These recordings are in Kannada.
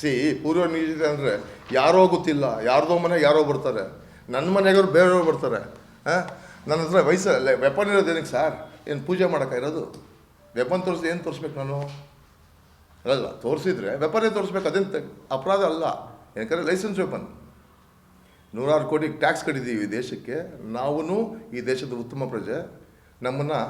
ಸಿ, ಪೂರ್ವ ನಿಯೋಜಿತ ಅಂದರೆ ಯಾರೋ ಗೊತ್ತಿಲ್ಲ, ಯಾರ್ದೋ ಮನೆಗೆ ಯಾರೋ ಬರ್ತಾರೆ. ನನ್ನ ಮನೆಗವ್ರು ಬೇರೆಯವ್ರು ಬರ್ತಾರೆ. ಹಾಂ? ನನ್ನ ಹತ್ರ ವಯಸ್ಸಲ್ಲ ವೆಪನ್ ಇರೋದು ಏನಕ್ಕೆ ಸರ್? ಏನು ಪೂಜೆ ಮಾಡೋಕ್ಕಾಗಿರೋದು ವೆಪನ್ ತೋರಿಸಿ ಏನು ತೋರಿಸ್ಬೇಕು ನಾನು? ಅಲ್ಲ ತೋರಿಸಿದ್ರೆ ವೆಪನೇ ತೋರಿಸ್ಬೇಕು, ಅದೇನು ಅಪರಾಧ ಅಲ್ಲ. ಏನಕ್ಕೆ ಲೈಸೆನ್ಸ್ ವೆಪನ್ ನೂರಾರು ಕೋಟಿ ಟ್ಯಾಕ್ಸ್ ಕಟ್ಟಿದ್ದೀವಿ ದೇಶಕ್ಕೆ. ನಾವೂ ಈ ದೇಶದ ಉತ್ತಮ ಪ್ರಜೆ. ನಮ್ಮನ್ನು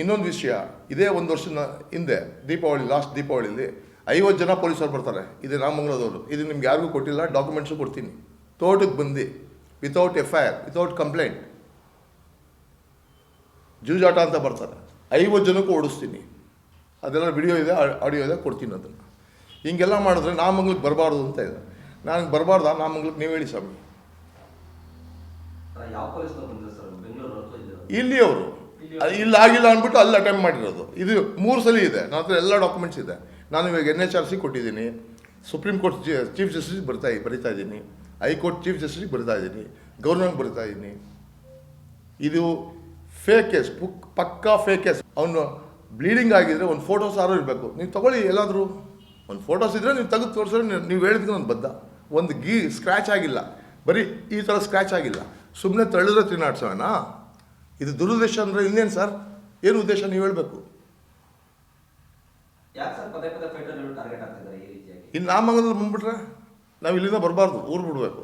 ಇನ್ನೊಂದು ವಿಷಯ, ಇದೇ ಒಂದು ವರ್ಷದ ಹಿಂದೆ, ದೀಪಾವಳಿ ಲಾಸ್ಟ್ ದೀಪಾವಳಿಲಿ ಐವತ್ತು ಜನ ಪೊಲೀಸರು ಬರ್ತಾರೆ. ಇದು ರಾಮಮಂಗಲದವರು. ಇದು ನಿಮ್ಗೆ ಯಾರಿಗೂ ಕೊಟ್ಟಿಲ್ಲ ಡಾಕ್ಯುಮೆಂಟ್ಸು ಕೊಡ್ತೀನಿ. ತೋಟಕ್ಕೆ ಬಂದು. Without F I R without complaint ಜೂಜಾಟ ಅಂತ ಬರ್ತಾರೆ. ಐವತ್ತು ಜನಕ್ಕೂ ಓಡಿಸ್ತೀನಿ. ಅದೆಲ್ಲ ವಿಡಿಯೋ ಇದೆ ಆಡಿಯೋ ಇದೆ ಕೊಡ್ತೀನಿ ಅದನ್ನು. ಹೀಗೆಲ್ಲ ಮಾಡಿದ್ರೆ ನಾಮಂಗ್ಲಕ್ಕೆ ಬರಬಾರ್ದು ಅಂತ ಇದೆ. ನನಗೆ ಬರಬಾರ್ದ ನಾಮಂಗ್ಲಕ್ಕೆ ನೀವು ಹೇಳಿ ಸ್ವಾಮಿ. ಅಲ್ಲ, ಯಾವ ಪೊಲೀಸ್ನವ್ರು ಬಂದಿದ್ರು ಸರ್? ಬೆಂಗಳೂರು ಅಥವಾ ಇದು ಇಲ್ಲಿ ಅವರು. ಇಲ್ಲಿ ಆಗಿಲ್ಲ ಅಂದ್ಬಿಟ್ಟು ಅಲ್ಲಿ ಅಟೆಂಪ್ಟ್ ಮಾಡಿರೋದು. ಇದು ಮೂರು ಸಲ ಇದೆ. ನನ್ನ ಹತ್ರ ಎಲ್ಲ ಡಾಕ್ಯುಮೆಂಟ್ಸ್ ಇದೆ. ನಾನು ಇವಾಗ ಎನ್ ಎಚ್ ಆರ್ ಸಿ ಕೊಟ್ಟಿದ್ದೀನಿ. ಸುಪ್ರೀಂ ಕೋರ್ಟ್ ಚೀಫ್ ಜಸ್ಟಿಸ್ ಬರ್ತಾ ಬರಿತಾ ಇದ್ದೀನಿ. ಹೈಕೋರ್ಟ್ ಚೀಫ್ ಜಸ್ಟಿಸ್ ಬರ್ತಾ ಇದ್ದೀನಿ. ಗೌರ್ನರ್ಗೆ ಬರ್ತಾ ಇದ್ದೀನಿ. ಇದು ಫೇಕ್ ಕೇಸ್ ಪುಕ್ ಪಕ್ಕಾ ಫೇಕ್ ಕೇಸ್ ಅವನು ಬ್ಲೀಡಿಂಗ್ ಆಗಿದ್ರೆ ಒಂದು ಫೋಟೋಸ್ ಆರೋ ಇರಬೇಕು. ನೀವು ತಗೊಳ್ಳಿ, ಎಲ್ಲಾದರೂ. ಒಂದು ಫೋಟೋಸ್ ಇದ್ದರೆ ನೀವು ತೆಗೆದು ತೋರಿಸಿದ್ರೆ ನೀವು ಹೇಳಿದ್ರೆ ಒಂದು ಬದ್ಧ. ಒಂದು ಗೀ ಸ್ಕ್ರ್ಯಾಚ್ ಆಗಿಲ್ಲ. ಬರೀ ಈ ಥರ ಸ್ಕ್ರ್ಯಾಚ್ ಆಗಿಲ್ಲ. ಸುಮ್ಮನೆ ತಳ್ಳಿದ್ರೆ ತಿನ್ನಾಡ್ಸೋಣ ಇದು ದುರುದ್ದೇಶ ಅಂದರೆ ಇನ್ನೇನು ಸರ್? ಏನು ಉದ್ದೇಶ ನೀವು ಹೇಳಬೇಕು? ಯಾಕೆ ಸರ್ ಪದೇ ನಾಮಂಗಲದಲ್ಲಿ ಬಂದ್ಬಿಟ್ರೆ ನಾವು ಇಲ್ಲಿಂದ ಬರಬಾರ್ದು ಊರು ಬಿಡಬೇಕು.